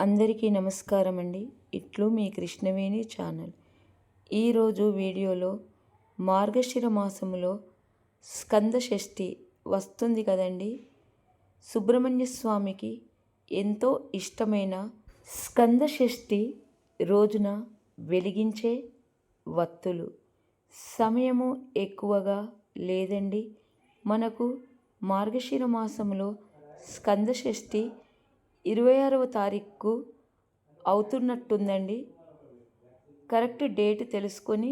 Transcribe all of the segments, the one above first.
అందరికీ నమస్కారం అండి ఇట్లు మీ కృష్ణవేణి ఛానల్. ఈరోజు వీడియోలో మార్గశిర మాసములో స్కంద షష్ఠి వస్తుంది కదండి. సుబ్రహ్మణ్య స్వామికి ఎంతో ఇష్టమైన స్కంద షష్ఠి రోజున వెలిగించే వత్తులు. సమయము ఎక్కువగా లేదండి. మనకు మార్గశిర మాసంలో స్కంద షష్ఠి ఇరవై ఆరవ తారీఖు అవుతున్నట్టుందండి. కరెక్ట్ డేట్ తెలుసుకొని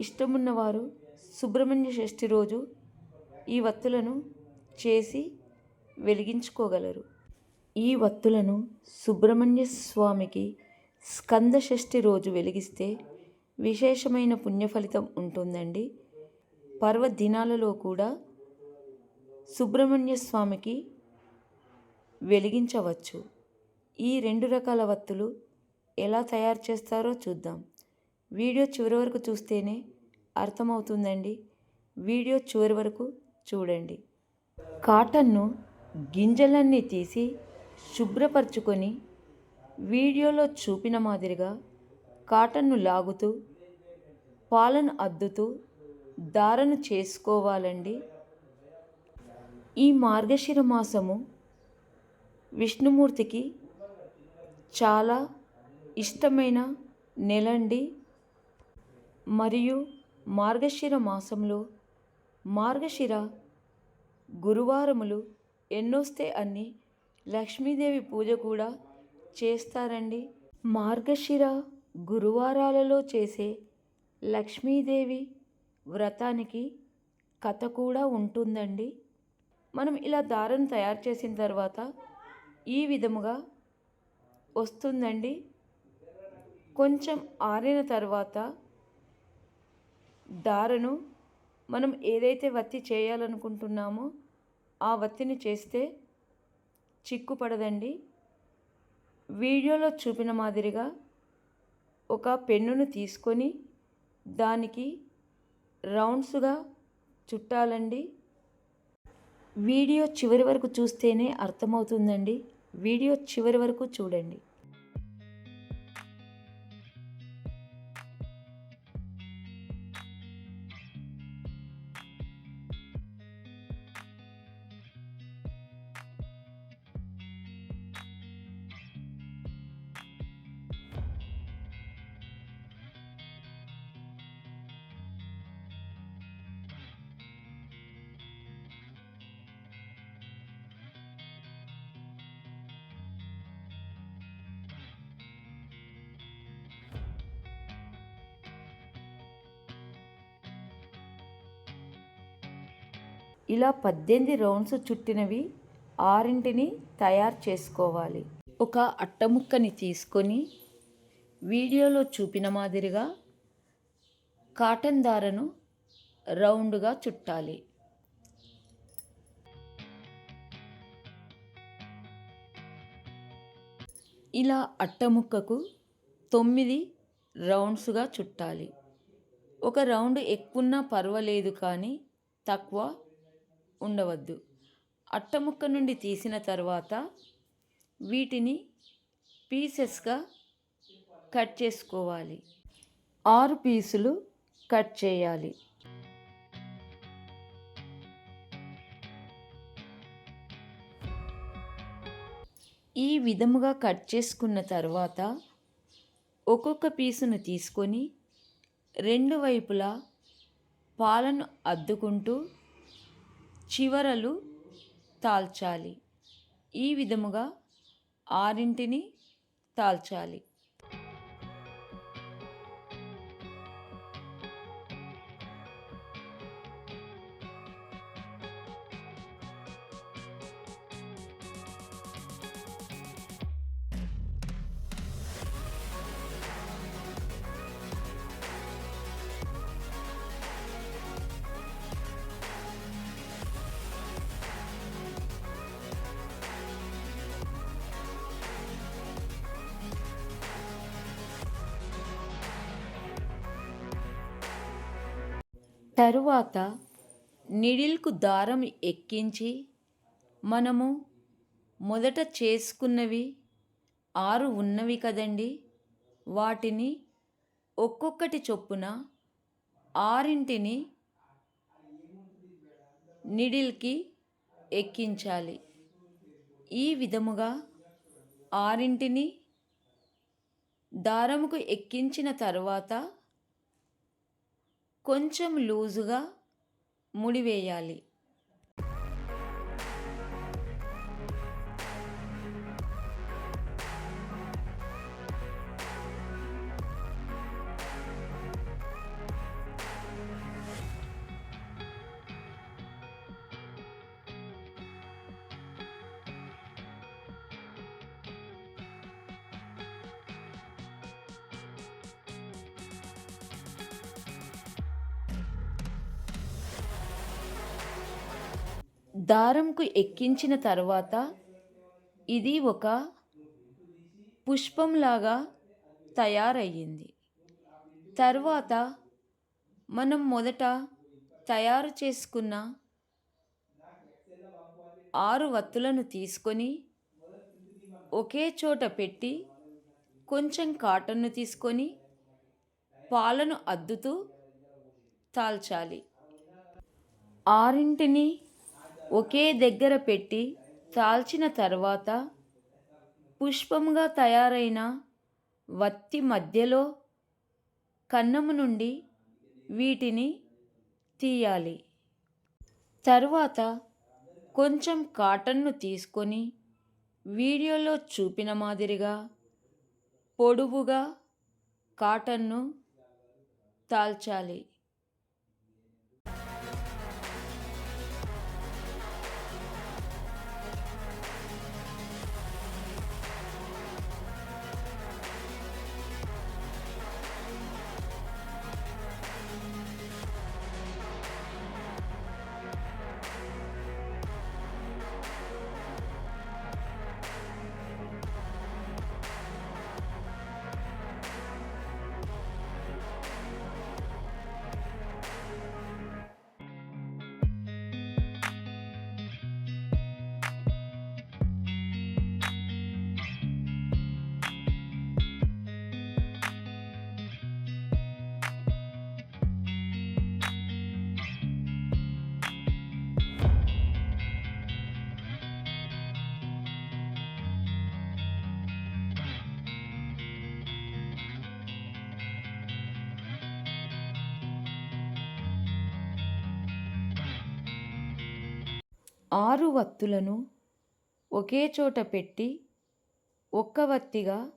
ఇష్టమున్నవారు సుబ్రహ్మణ్య షష్ఠి రోజు ఈ వత్తులను చేసి వెలిగించుకోగలరు. ఈ వత్తులను సుబ్రహ్మణ్య స్వామికి స్కంద షష్ఠి రోజు వెలిగిస్తే విశేషమైన పుణ్యఫలితం ఉంటుందండి. పర్వదినాలలో కూడా సుబ్రహ్మణ్య స్వామికి వెలిగించవచ్చు. ఈ రెండు రకాల వత్తులు ఎలా తయారు చేస్తారో చూద్దాం. వీడియో చివరి వరకు చూస్తేనే అర్థమవుతుందండి. వీడియో చివరి వరకు చూడండి. కాటన్ను గింజలన్నీ తీసి శుభ్రపరచుకొని వీడియోలో చూపిన మాదిరిగా కాటన్ను లాగుతూ పాలను అద్దుతూ దారను చేసుకోవాలండి. ఈ మార్గశిర మాసము విష్ణుమూర్తికి చాలా ఇష్టమైన నెలండి. మరియు మార్గశిర మాసంలో మార్గశిర గురువారములు ఎన్నొస్తే అన్ని లక్ష్మీదేవి పూజ కూడా చేస్తారండి. మార్గశిర గురువారాలలో చేసే లక్ష్మీదేవి వ్రతానికి కథ కూడా ఉంటుందండి. మనం ఇలా దారం తయారు చేసిన తర్వాత ఈ విధముగా వస్తుందండి. కొంచెం ఆరిన తర్వాత దారను మనం ఏదైతే వత్తి చేయాలనుకుంటున్నామో ఆ వత్తిని చేస్తే చిక్కుపడదండి. వీడియోలో చూపిన మాదిరిగా ఒక పెన్నును తీసుకొని దానికి రౌండ్స్గా చుట్టాలండి. వీడియో చివరి వరకు చూస్తేనే అర్థమవుతుందండి. వీడియో చివరి వరకు చూడండి. ఇలా పద్దెనిమిది రౌండ్స్ చుట్టినవి ఆరింటిని తయారు చేసుకోవాలి. ఒక అట్టముక్కని తీసుకొని వీడియోలో చూపిన మాదిరిగా కాటన్ దారను రౌండ్గా చుట్టాలి. ఇలా అట్టముక్కకు తొమ్మిది రౌండ్స్గా చుట్టాలి. ఒక రౌండ్ ఎక్కువన్నా పర్వాలేదు కానీ తక్కువ ఉండవద్దు. అట్టముక్క నుండి తీసిన తర్వాత వీటిని పీసెస్గా కట్ చేసుకోవాలి. ఆరు పీసులు కట్ చేయాలి. ఈ విధముగా కట్ చేసుకున్న తర్వాత ఒక్కొక్క పీసును తీసుకొని రెండు వైపులా పాలను అద్దుకుంటూ చివరలు తాల్చాలి. ఈ విధముగా ఆరింటిని తాల్చాలి. తరువాత నిడిల్కు దారం ఎక్కించి మనము మొదట చేసుకున్నవి ఆరు ఉన్నవి కదండి. వాటిని ఒక్కొక్కటి చొప్పున ఆరింటిని నిడిల్కి ఎక్కించాలి. ఈ విధముగా ఆరింటిని దారముకు ఎక్కించిన తర్వాత కొంచెం లూజుగా ముడివేయాలి. దారంకు ఎక్కించిన తర్వాత ఇది ఒక పుష్పంలాగా తయారయ్యింది. తర్వాత మనం మొదట తయారు చేసుకున్న ఆరు వత్తులను తీసుకొని ఒకే చోట పెట్టి కొంచెం కాటన్ను తీసుకొని పాలను అద్దుతూ తాల్చాలి. ఆరింటిని ఒకే దగ్గర పెట్టి తాల్చిన తర్వాత పుష్పంగా తయారైన వత్తి మధ్యలో కన్నము నుండి వీటిని తీయాలి. తరువాత కొంచెం కాటన్ను తీసుకొని వీడియోలో చూపిన మాదిరిగా పొడువుగా కాటన్ను తాల్చాలి. ఆరు వత్తులను ఒకే చోట పెట్టి ఒక్క వత్తిగా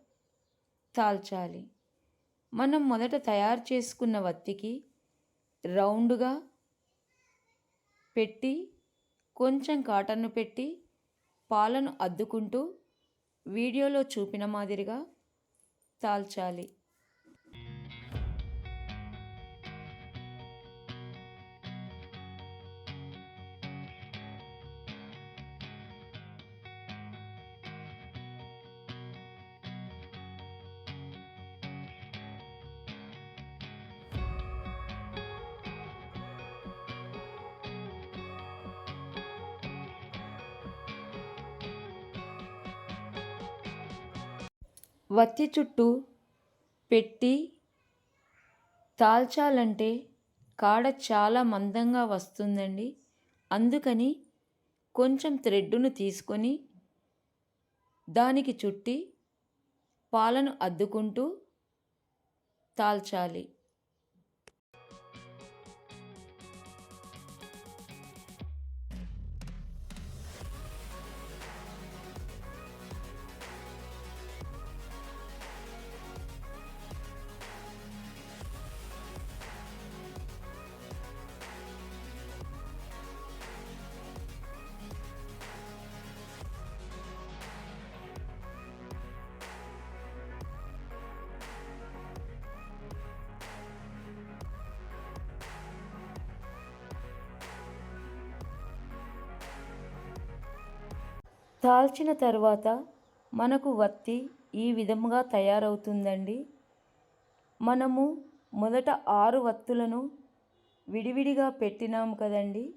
తాల్చాలి. మనం మొదట తయారు చేసుకున్న వత్తికి రౌండ్గా పెట్టి కొంచెం కాటన్ను పెట్టి పాలను అద్దుకుంటూ వీడియోలో చూపిన మాదిరిగా తాల్చాలి. వత్తి చుట్టూ పెట్టి తాల్చాలంటే కాడ చాలా మందంగా వస్తుందండి. అందుకని కొంచెం థ్రెడ్డును తీసుకొని దానికి చుట్టి పాలను అద్దుకుంటూ తాల్చాలి. తాల్చిన తర్వాత మనకు వత్తి ఈ విధముగా తయారవుతుందండి. మనము మొదట ఆరు వత్తులను విడివిడిగా పెట్టినాము కదండి.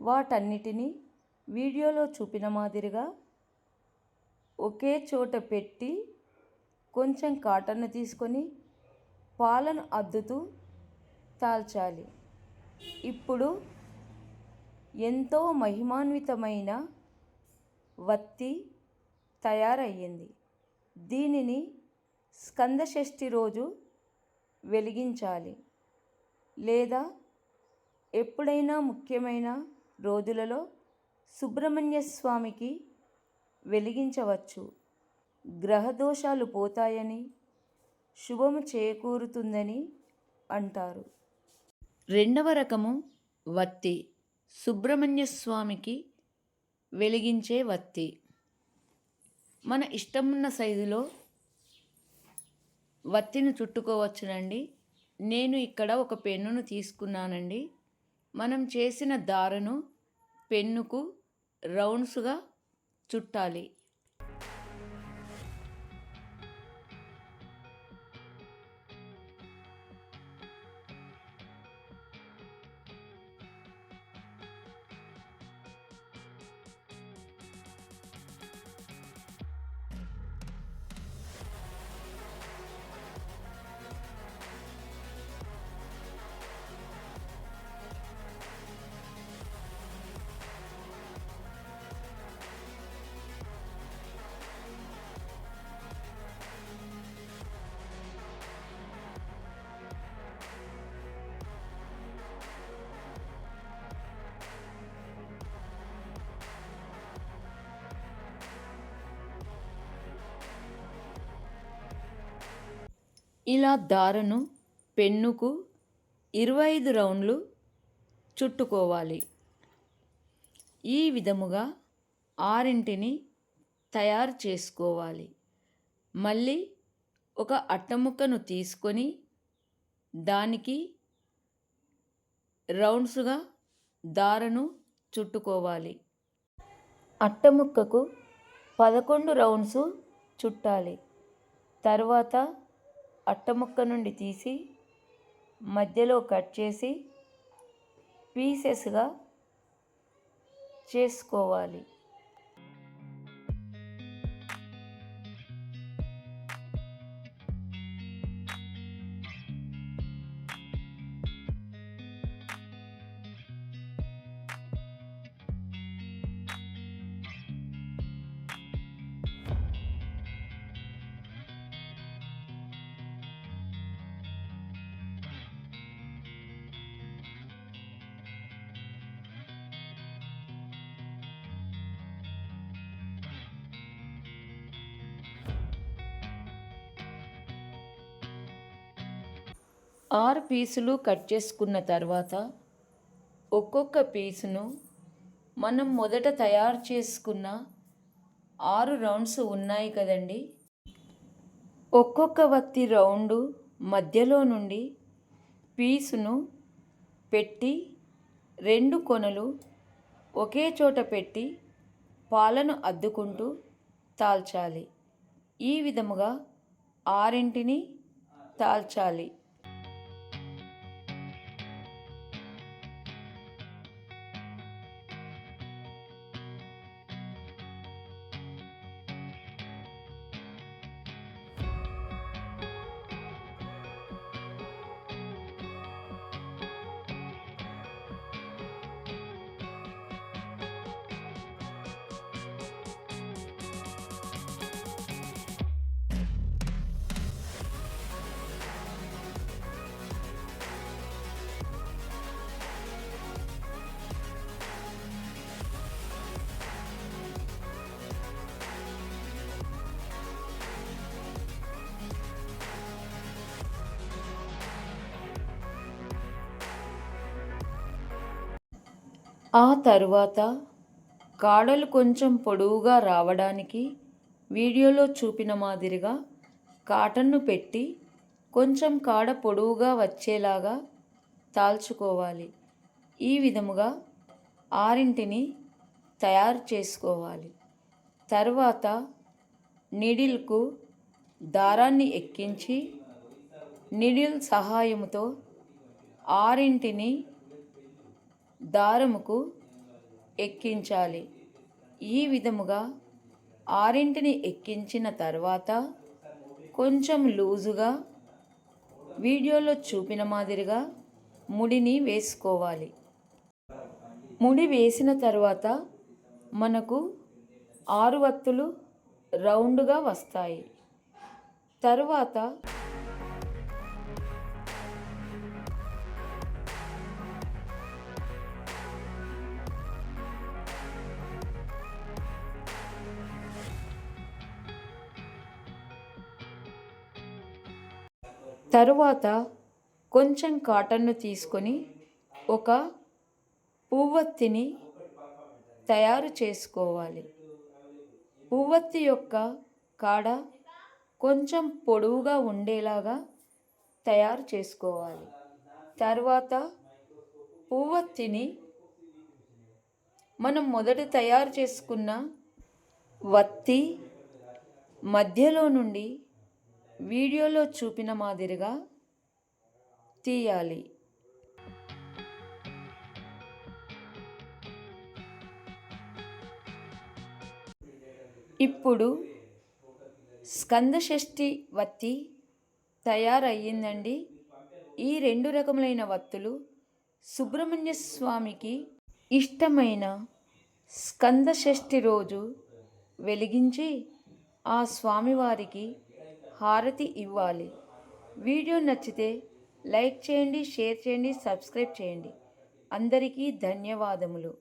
వాటన్నిటిని వీడియోలో చూపిన మాదిరిగా ఒకే చోట పెట్టి కొంచెం కాటన్ తీసుకొని పాలను అద్దుతూ తాల్చాలి. ఇప్పుడు ఎంతో మహిమాన్వితమైన వత్తి తయారయ్యింది. దీనిని స్కందషష్ఠి రోజు వెలిగించాలి. లేదా ఎప్పుడైనా ముఖ్యమైన రోజులలో సుబ్రహ్మణ్య స్వామికి వెలిగించవచ్చు. గ్రహదోషాలు పోతాయని శుభము చేకూరుతుందని అంటారు. రెండవ రకము వత్తి. సుబ్రహ్మణ్య స్వామికి వెలిగించే వత్తి. మన ఇష్టమున్న సైజులో వత్తిని చుట్టుకోవచ్చునండి. నేను ఇక్కడ ఒక పెన్నును తీసుకున్నానండి. మనం చేసిన దారను పెన్నుకు రౌండ్స్గా చుట్టాలి. ఇలా దారను పెన్నుకు ఇరవై ఐదు రౌండ్లు చుట్టుకోవాలి. ఈ విధముగా ఆరింటిని తయారు చేసుకోవాలి. మళ్ళీ ఒక అట్టముక్కను తీసుకొని దానికి రౌండ్స్గా దారను చుట్టుకోవాలి. అట్టముక్కకు పదకొండు రౌండ్స్ చుట్టాలి. తర్వాత అట్టముక్క నుండి తీసి మధ్యలో కట్ చేసి పీసెస్గా చేసుకోవాలి. ఆరు పీసులు కట్ చేసుకున్న తర్వాత ఒక్కొక్క పీసును మనం మొదట తయారు చేసుకున్న ఆరు రౌండ్స్ ఉన్నాయి కదండి. ఒక్కొక్క వత్తి రౌండు మధ్యలో నుండి పీసును పెట్టి రెండు కొనలు ఒకే చోట పెట్టి పాలను అద్దుకుంటూ తాల్చాలి. ఈ విధముగా ఆరింటిని తాల్చాలి. ఆ తరువాత కాడలు కొంచెం పొడవుగా రావడానికి వీడియోలో చూపిన మాదిరిగా కాటన్ను పెట్టి కొంచెం కాడ పొడవుగా వచ్చేలాగా తాల్చుకోవాలి. ఈ విధముగా ఆరింటిని తయారు చేసుకోవాలి. తర్వాత నిడిల్కు దారాన్ని ఎక్కించి నిడిల్ సహాయముతో ఆరింటిని దారముకు ఎక్కించాలి. ఈ విధముగా ఆరింటిని ఎక్కించిన తర్వాత కొంచెం లూజుగా వీడియోలో చూపిన మాదిరిగా ముడిని వేసుకోవాలి. ముడి వేసిన తర్వాత మనకు ఆరు వత్తులు రౌండ్గా వస్తాయి. తరువాత తరువాత కొంచెం కాటన్ను తీసుకొని ఒక పువ్వొత్తిని తయారు చేసుకోవాలి. పువ్వొత్తి యొక్క కాడ కొంచెం పొడవుగా ఉండేలాగా తయారు చేసుకోవాలి. తర్వాత పువ్వొత్తిని మనం మొదట తయారు చేసుకున్న వత్తి మధ్యలో నుండి వీడియోలో చూపిన మాదిరిగా తీయాలి. ఇప్పుడు స్కందషష్ఠి వత్తి తయారయ్యిందండి. ఈ రెండు రకములైన వత్తులు సుబ్రహ్మణ్య స్వామికి ఇష్టమైన స్కందషష్ఠి రోజు వెలిగించి ఆ స్వామివారికి హారతి ఇవ్వాలి. వీడియో నచ్చితే లైక్ చేయండి షేర్ చేయండి సబ్స్క్రైబ్ చేయండి. అందరికీ ధన్యవాదములు.